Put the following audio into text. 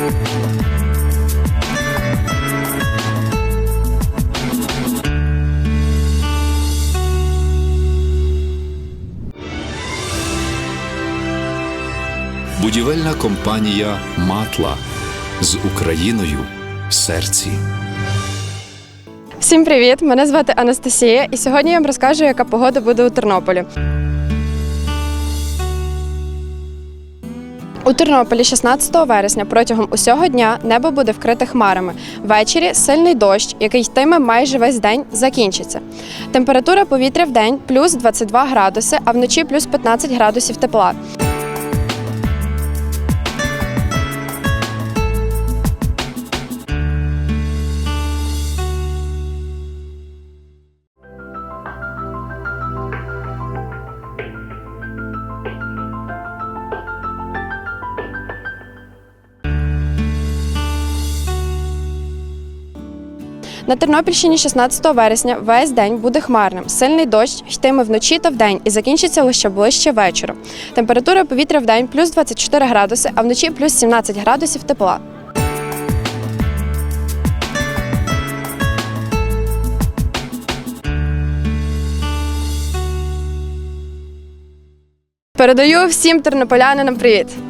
Будівельна компанія Матла з Україною в серці. Всім привіт! Мене звати Анастасія, і сьогодні я вам розкажу, яка погода буде у Тернополі. У Тернополі 16 вересня протягом усього дня небо буде вкрите хмарами. Ввечері сильний дощ, який йтиме майже весь день, закінчиться. Температура повітря в день плюс 22 градуси, а вночі плюс 15 градусів тепла. На Тернопільщині 16 вересня весь день буде хмарним. Сильний дощ йтиме вночі та вдень і закінчиться лише ближче вечора. Температура повітря в день плюс 24 градуси, а вночі плюс 17 градусів тепла. Передаю всім тернополянинам привіт!